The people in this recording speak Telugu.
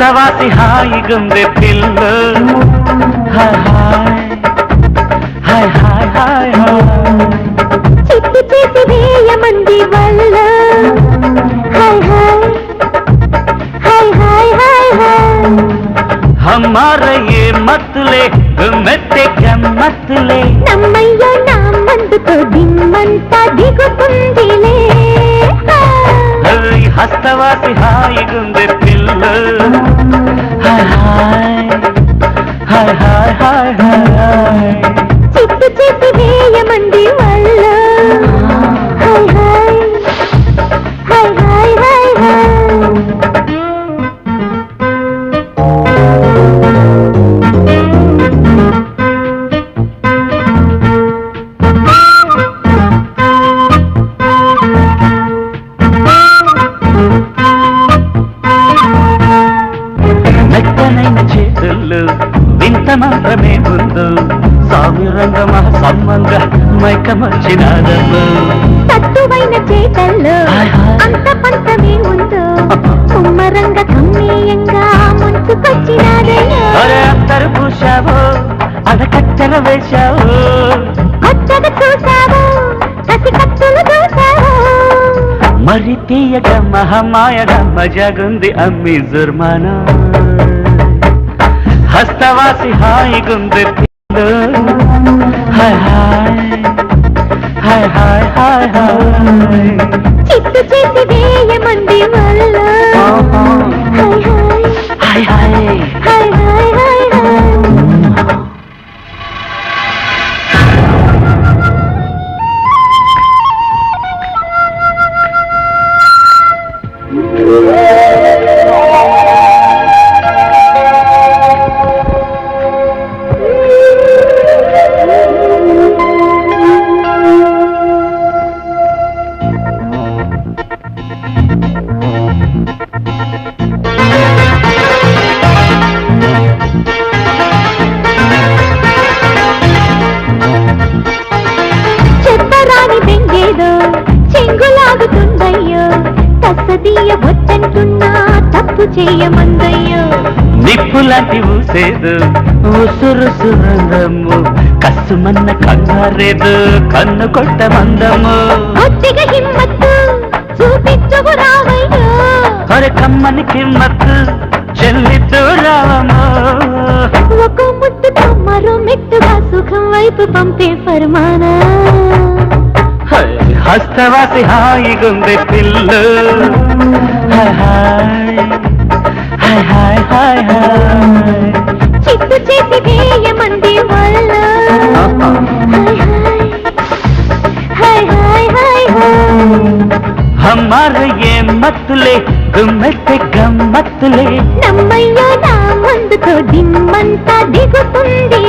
తవాతి హాయిగుందే పిల్ల. హాయ్ హాయ్. హాయ్ హాయ్ హాయ్ చిక్కు చేసి వేయమంది వల్ల. హాయ్ హాయ్. హాయ్ హాయ్ హాయ్ హమార ఏ మత్తులే గుమ్మెత్తే గమ్మత్తులే. నా మందుతో దిగుతుందిలే. హస్తవాసి హాయిగుందే హాయ్ హాయ్ హాయ్ హాయ్ హాయ్ చిట్టు చేసి ಮಾತ್ರವೇ ಒಂದು ಸಾವಿರಂಗ సంబంధ మైకమర్చినాదము తత్తువైన చేతల్లో అంత పంతమే ఉందో కుమ్మరంగ కమ్మేయంగా ముంచుకొచ్చినాదయ్యో అరే అద కట్టెల వేశావు. కసి మరి తీయగా మహమాయగా మజాగుంది అమ్మి జుర్మానా. ಹಸ್ತವಾಸಿ ಹಾಯಿಗೊಂದು ಹಾಯ್ ಹಾಯ್ చేయమందయ్యో నిప్పులాంటి ఊసేదు. ఉసురు సురంగము కసుమన్న కంగారేదు కన్ను కొట్ట మందము. కొద్దిగా హిమ్మత్తు చూపించవు రావయ్యో. అరే కమ్మని కిమ్మత్తు ఒక ముద్దుతో మరో మెట్టుగా సుఖం వైపు పంపే ఫర్మానా. హస్తవాసి హాయిగుంది పిల్ల. హాయ్ హాయ్ హాయ్ హాయ్ హాయ్ చిట్టు చేసి వేయమంది వల్ల హాయ్ హాయ్ హాయ్ హాయ్ हमारे ये मतले గుమ్మెట్టే గమ్మత్తులే నమ్మయ్యో నా ముందుతో దిమ్మంతా దిగుతుంది